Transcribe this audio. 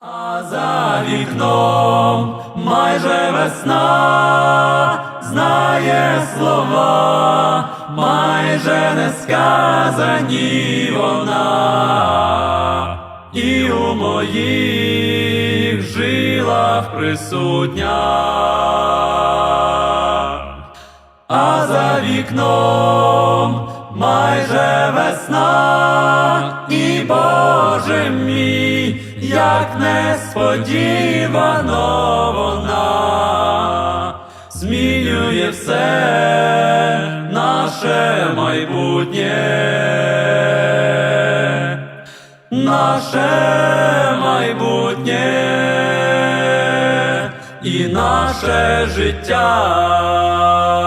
А за вікном майже весна знає слова, майже не сказані вона, і у моїх жилах присутня. А за вікном майже весна, і Боже мій, як несподівано вона змінює все наше майбутнє, наше майбутнє і наше життя.